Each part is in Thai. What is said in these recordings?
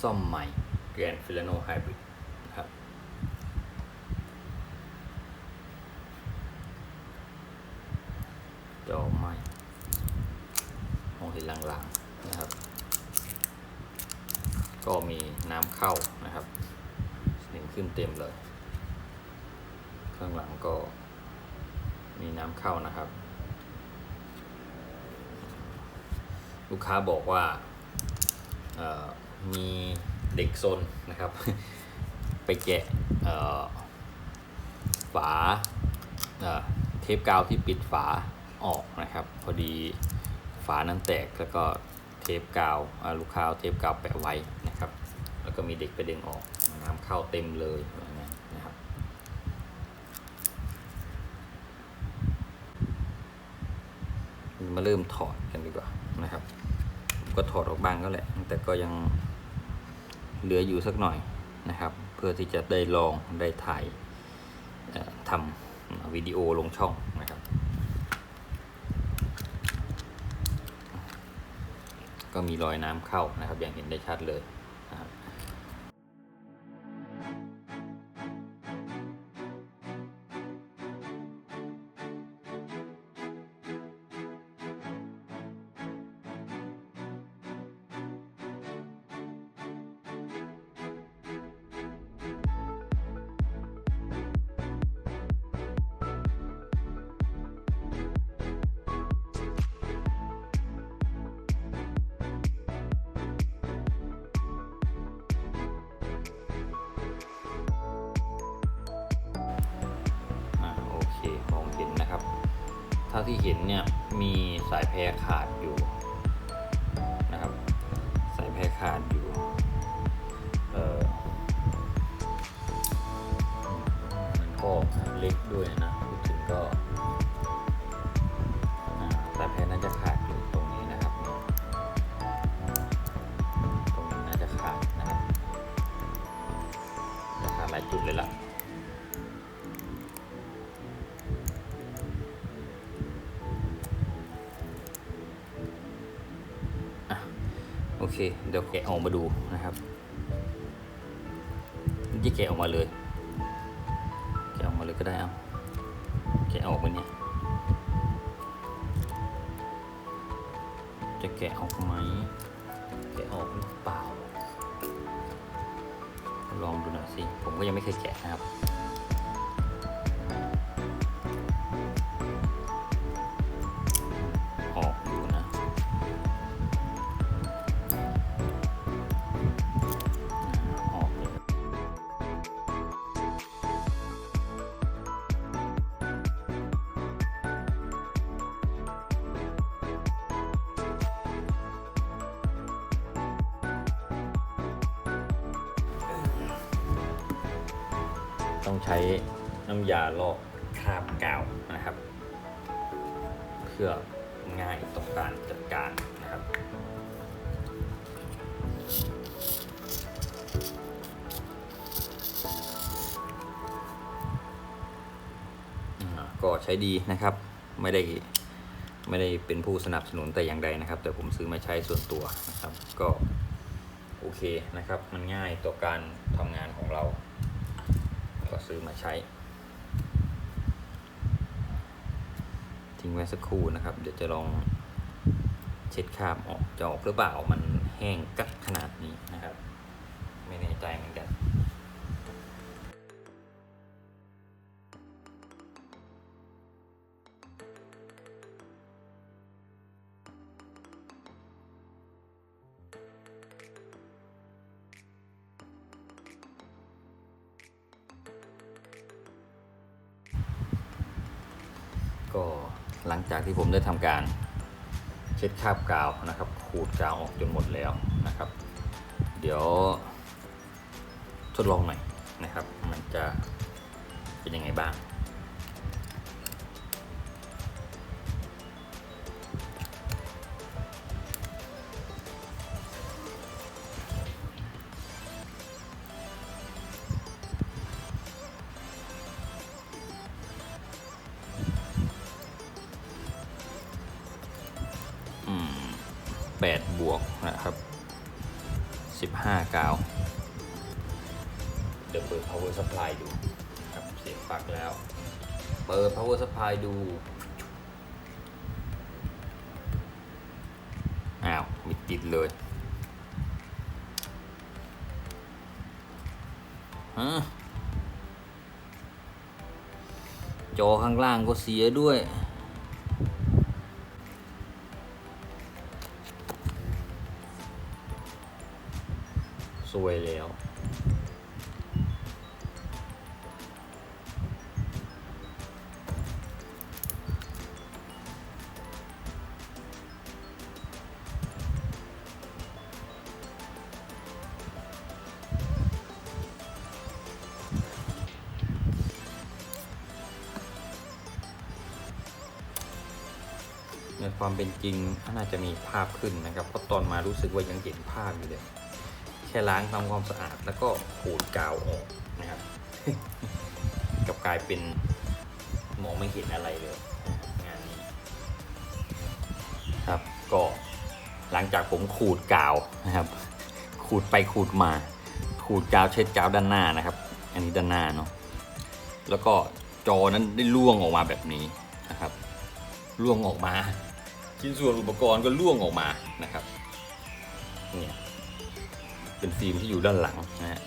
ซ่อมใหม่ Grand Filano Hybrid นะครับจอใหม่มองเห็นลางๆนะครับ ก็มีน้ำเข้านะครับสนิมขึ้นเต็มเลย ข้างหลังก็มีน้ำเข้านะครับ ลูกค้าบอกว่า มีเด็กซนนะครับ ไปแกะฝาเเทปกาวที่ปิดฝาออกนะครับ พอดีฝานั้นแตกแล้วก็เทปกาวลูกค้าเอาเทปกาวแปะไว้นะครับ แล้วก็มีเด็กไปดึงออกน้ำเข้าเต็มเลยนะครับ มาเริ่มถอดกันดีกว่านะครับ ก็ถอดออกบ้างก็แหละ แต่ก็ยังเหลืออยู่สักหน่อยนะครับ เพื่อที่จะได้ลองได้ถ่ายทำวิดีโอลงช่องนะครับ ก็มีรอยน้ำเข้านะครับ อย่างเห็นได้ชัดเลยาที่เห็นเนี่ยมีสายแพรขาดอยู่นะครับ สายแพรขาดอยู่เออมันก็เล็กด้วยนะ เค เดี๋ยวแกะออกมาดูนะครับยี่แกะออกมาเลย แกะออกมาเลยก็ได้เอาแกะออกมาเนี่ย จะแกะออกไหม แกะออกหรือเปล่า ลองดูหน่อยสิ ผมก็ยังไม่เคยแกะนะครับ ต้องใช้น้ำยาลอกคราบกาวนะครับ เพื่อง่ายต่อการจัดการนะครับก็ใช้ดีนะครับไม่ได้ไม่ได้เป็นผู้สนับสนุนแต่อย่างใดนะครับ แต่ผมซื้อมาใช้ส่วนตัวนะครับ ก็โอเคนะครับ มันง่ายต่อการทำงานของเรา ก็ซื้อมาใช้ ทิ้งไว้สักครู่นะครับ เดี๋ยวจะลองเช็ดคราบออกจะออกหรือเปล่ามันแห้งกักขนาดนี้นะครับ ไม่แน่ใจเหมือนกัน หลังจากที่ผมได้ทำการเช็ดคราบกาวนะครับ ขูดกาวออกจนหมดแล้วนะครับ เดี๋ยวทดลองหน่อยนะครับ มันจะเป็นยังไงบ้าง อืมแปดบวกนะครับ 15 กาว เดี๋ยวเปิด power supply ดูครับเสียบปลั๊กแล้ว เปิด power supply ดู อ้าวมิดติดเลยฮะจอข้างล่างก็เสียด้วย วยแล้ว ในความเป็นจริงน่าจะมีภาพขึ้นนะครับ เพราะตอนมารู้สึกว่ายังเห็นภาพอยู่เลย ค่ล้างทำความสะอาดแล้วก็ขูดกาวออกนะครับกับกลายเป็นมองไม่เห็นอะไรเลยงานนี้ครับก็หลังจากผมขูดกาวนะครับ ขูดไปขูดมา ขูดกาวเช็ดกาวด้านหน้านะครับ อันนี้ด้านหน้าเนาะแล้วก็จอนั้นได้ล่วงออกมาแบบนี้นะครับล่วงออกมา ชิ้นส่วนอุปกรณ์ก็ล่วงออกมานะครับเนี่ย เป็นฟิล์มที่อยู่ด้านหลังนะฮะ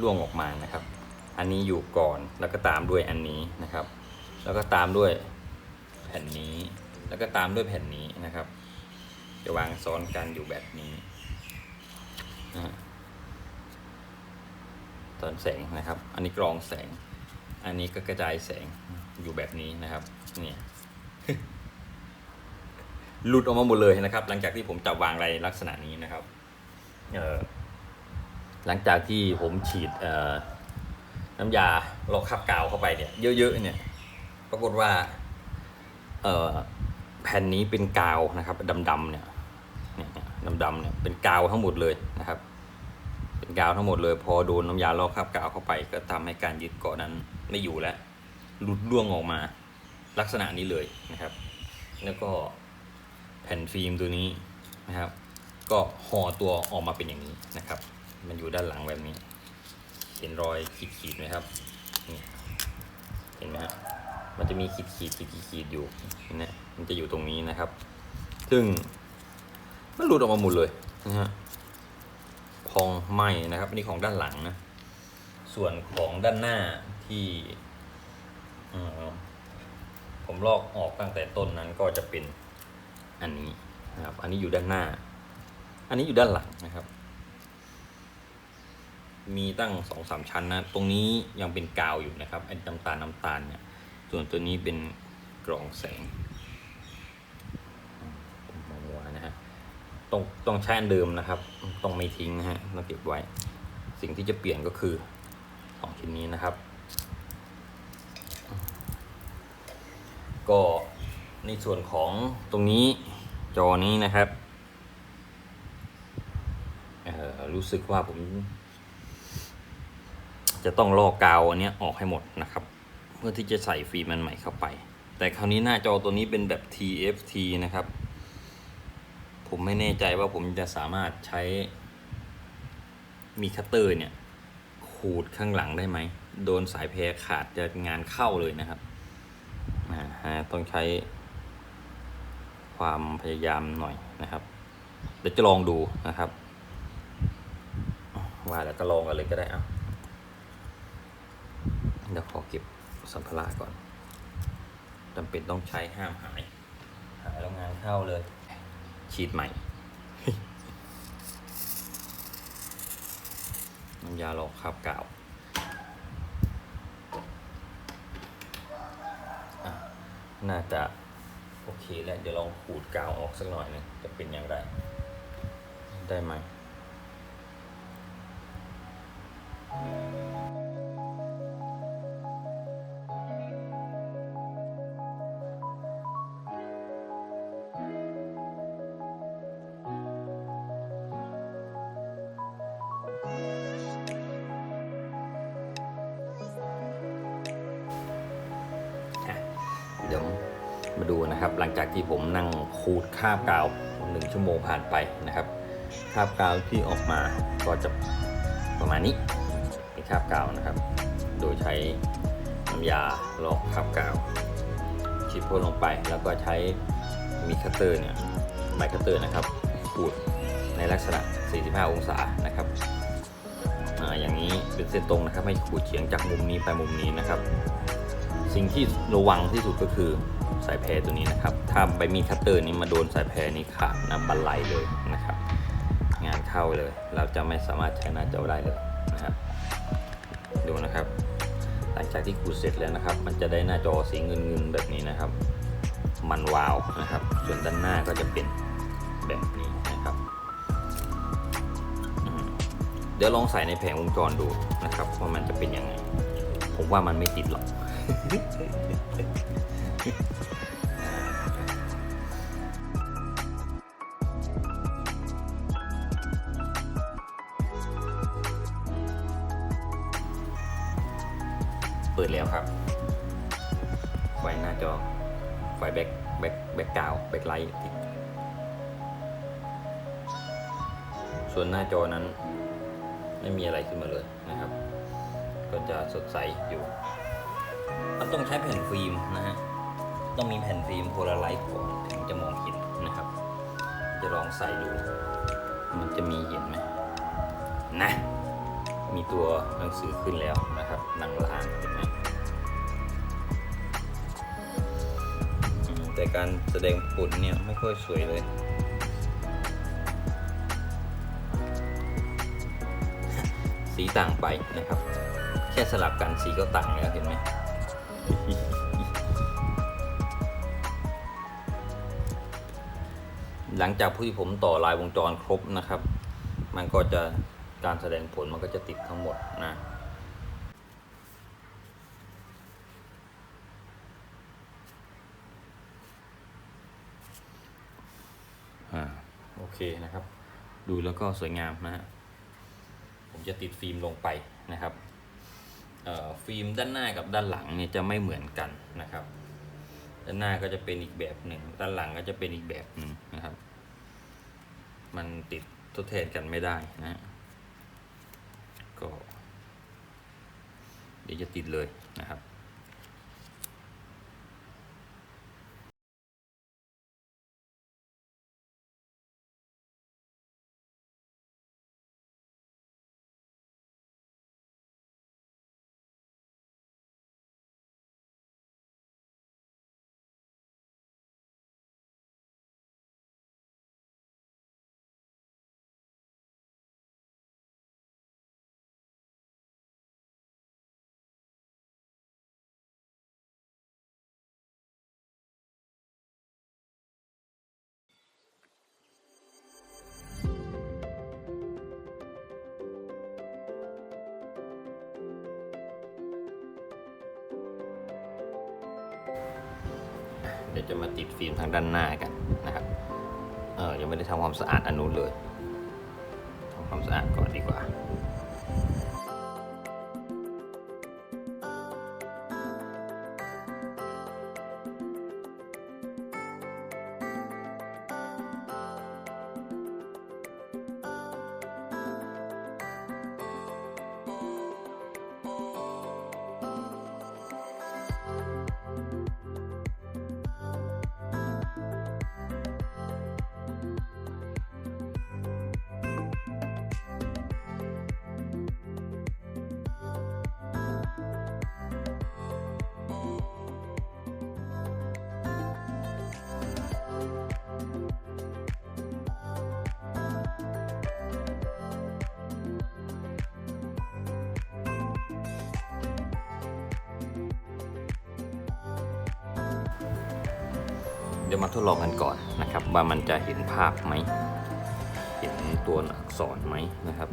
ล่วงออกมานะครับ อันนี้อยู่ก่อนแล้วก็ตามด้วยอันนี้นะครับ แล้วก็ตามด้วยแผ่นนี้ แล้วก็ตามด้วยแผ่นนี้นะครับ จะวางซ้อนกันอยู่แบบนี้นะตอนแสงนะครับ อันนี้กรองแสง อันนี้ก็กระจายแสงอยู่แบบนี้นะครับ เนี่ย หลุดออกมาหมดเลยนะครับ หลังจากที่ผมจับวางอะไรลักษณะนี้นะครับเออหลังจากที่ผมฉีดเอ่อน้ำยาลอกคราบกาวเข้าไปเนี่ยเยอะๆเนี่ยปรากฏว่าเอ่อแผ่นนี้เป็นกาวนะครับดำๆเนี่ยดำๆเนี่ยเป็นกาวทั้งหมดเลยนะครับ เป็นกาวทั้งหมดเลย พอโดนน้ำยาลอกคราบกาวเข้าไป ก็ทำให้การยึดเกาะนั้นไม่อยู่แล้วหลุดร่วงออกมาลักษณะนี้เลยนะครับ แล้วก็ ผ่นฟิล์มตัวนี้นะครับ ก็ห่อตัวออกมาเป็นอย่างนี้นะครับ มันอยู่ด้านหลังแบบนี้ เห็นรอยขีดๆไหมครับนี่เห็นไหมฮะมันจะมีขีดขีดขีดขีดอยู่นไหมมันจะอยู่ตรงนี้นะครับ ซึ่งมันหลุดออกมาหมดเลยนะฮะพองไหมนะครับอันนี่ของด้านหลังนะ ส่วนของด้านหน้าที่ผมลอกออกตั้งแต่ต้นนั้นก็จะเป็น อันนี้นะครับ อันนี้อยู่ด้านหน้า อันนี้อยู่ด้านหลังนะครับ มีตั้งสองสามชั้นนะ ตรงนี้ยังเป็นกาวอยู่นะครับไอ้น้ำตาลน้ำตาลเนี่ย ส่วนตัวนี้เป็นกรองแสงมัวนะฮะ ต้องต้องใช้อันเดิมนะครับ ต้องไม่ทิ้งนะฮะต้องเก็บไว้ สิ่งที่จะเปลี่ยนก็คือสองชิ้นนี้นะครับ ก็ในส่วนของตรงนี้ จอนี้นะครับ รู้สึกว่าผม จะต้องลอกกาวอันนี้ออกให้หมดนะครับ เพื่อที่จะใส่ฟิล์มมันใหม่เข้าไป แต่คราวนี้หน้าจอตัวนี้เป็นแบบ TFT นะครับ ผมไม่แน่ใจว่าผมจะสามารถใช้ มีคัตเตอร์เนี่ยขูดข้างหลังได้ไหม โดนสายแพรขาดจะงานเข้าเลยนะครับต้องใช้ ความพยายามหน่อยนะครับเดี๋ยวจะลองดูนะครับ ว่าแล้วก็ลองกันเลยก็ได้เอาเดี๋ยวขอเก็บสัมภาระก่อนจำเป็นต้องใช้ห้ามหาย หายแล้วงานเข้าเลย ฉีดใหม่น้ำยาลอกคราบกาวอะน่าจะ โอเคแล้วเดี๋ยวลองขูดกาวออกสักหน่อยนึงจะเป็นอย่างไร ได้ไหม คากราบกาวหนึ่งชั่วโมงผ่านไปนะครับ คาบกาวที่ออกมาก็จะประมาณนี้เป็นคาบกาวนะครับ โดยใช้น้ำยาลอกคาบกาวฉีดพ่นลงไป แล้วก็ใช้มีคัตเตอร์เนี่ยไม้คัตเตอร์นะครับขูดในลักษณะ 45 องศานะครับอ่าอย่างนี้เป็นเส้นตรงนะครับให้ขูดเฉียงจากมุมนี้ไปมุมนี้นะครับ สิ่งที่ระวังที่สุดก็คือ สายแพรตัวนี้นะครับ ถ้าใบมีดคัตเตอร์นี้มาโดนสายแพรนี้ขาดนะบันไลเลยนะครับ งานเข้าเลย เราจะไม่สามารถใช้หน้าจอได้เลยนะครับ ดูนะครับ หลังจากที่ขูดเสร็จแล้วนะครับ มันจะได้หน้าจอสีเงินเงินๆแบบนี้นะครับ มันวาวนะครับ ส่วนด้านหน้าก็จะเป็นแบบนี้นะครับ เดี๋ยวลองใส่ในแผงวงจรดูนะครับว่ามันจะเป็นยังไง ผมว่ามันไม่ติดหรอก ปิดแล้วครับ ไฟหน้าจอ ไฟแบ็คแบ็คแบ็คกาวแบ็คไลท์ส่วนหน้าจอนั้น ไม่มีอะไรขึ้นมาเลยนะครับ ก็จะสดใสอยู่มันต้องใช้แผ่นฟิล์มนะฮะ ต้องมีแผ่นฟิล์มโพลาไรต์ก่อนถึงจะมองเห็นนะครับ จะลองใส่ดู มันจะมีเห็นไหมนะ มีตัวหนังสือขึ้นแล้วนะครับหนังล่างเห็นไหมอืมแต่การแสดงผลเนี่ยไม่ค่อยสวยเลยสีต่างไปนะครับ แค่สลับกันสีก็ต่างแล้วเห็นไหมหลังจากที่ผมต่อลายวงจรครบนะครับ มันก็จะ การแสดงผลมันก็จะติดทั้งหมดนะอ่าโอเคนะครับ ดูแล้วก็สวยงามนะฮะผมจะติดฟิล์มลงไปนะครับฟิล์มด้านหน้ากับด้านหลังเนี่ยจะไม่เหมือนกันนะครับ ด้านหน้าก็จะเป็นอีกแบบหนึ่ง ด้านหลังก็จะเป็นอีกแบบหนึ่งนะครับ มันติดทดแทนกันไม่ได้นะฮะ ก็ เดี๋ยวจะติดเลยนะครับ เดี๋ยวจะมาติดฟิล์มทางด้านหน้ากันนะครับ เออยังไม่ได้ทำความสะอาดอนุเลยทำความสะอาดก่อนดีกว่า เดี๋ยวมาทดลองกันก่อนนะครับ ว่ามันจะเห็นภาพไหม เห็นตัวอักษรไหมนะครับ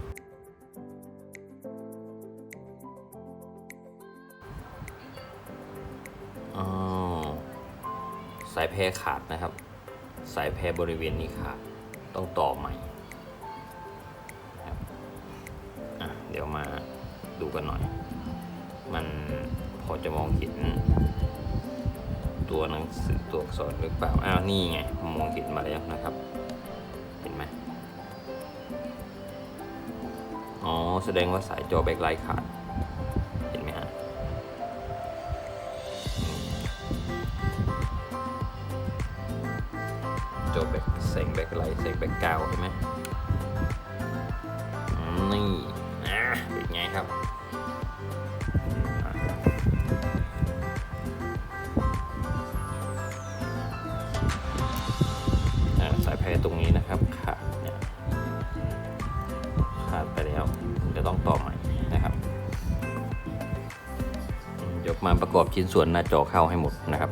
อ๋อสายแพรขาดนะครับ สายแพรบริเวณนี้ขาด ต้องต่อใหม่ครับเดี๋ยวมาดูกันหน่อย มันพอจะมองเห็น ตัวหนังสือตัวอักษรหรือเปล่า อ้าวนี่ไงมองเห็นมาแล้วนะครับ เห็นไหมอ๋อ แสดงว่าสายจอแบคไลท์ขาด ลองต่อใหม่นะครับยกมาประกอบชิ้นส่วนหน้าจอเข้าให้หมดนะครับ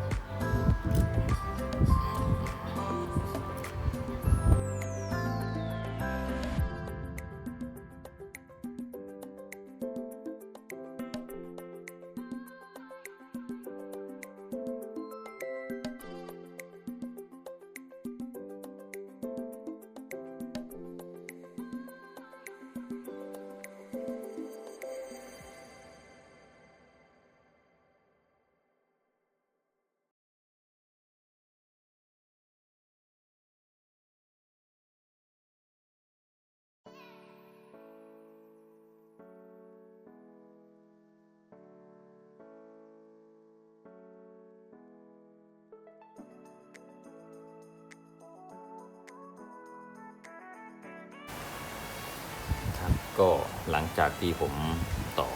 ก็หลังจากที่ผมต่อ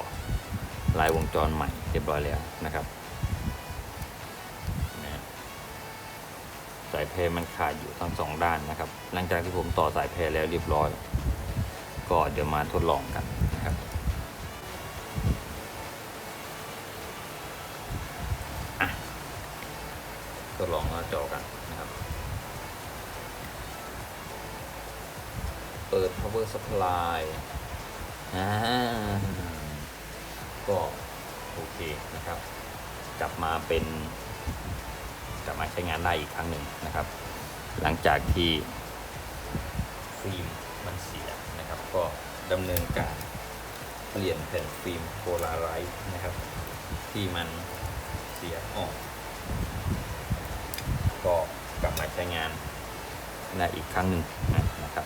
ลายวงจรใหม่เรียบร้อยแล้วนะครับสายเพรมันขาดอยู่ทั้งสองด้านนะครับ หลังจากที่ผมต่อสายเพรแล้วเรียบร้อย ก็เดี๋ยวมาทดลองกันนะครับ ทดลองหน้าจอกันนะครับ เปิด power supply อ่าก็โอเคนะครับ กลับมาเป็น กลับมาใช้งานได้อีกครั้งหนึ่งนะครับ หลังจากที่ฟิล์มมันเสียนะครับ ก็ดำเนินการเปลี่ยนแผ่นฟิล์มโพลาไรซ์นะครับ ที่มันเสียออกก็กลับมาใช้งานได้อีกครั้งหนึ่งนะครับ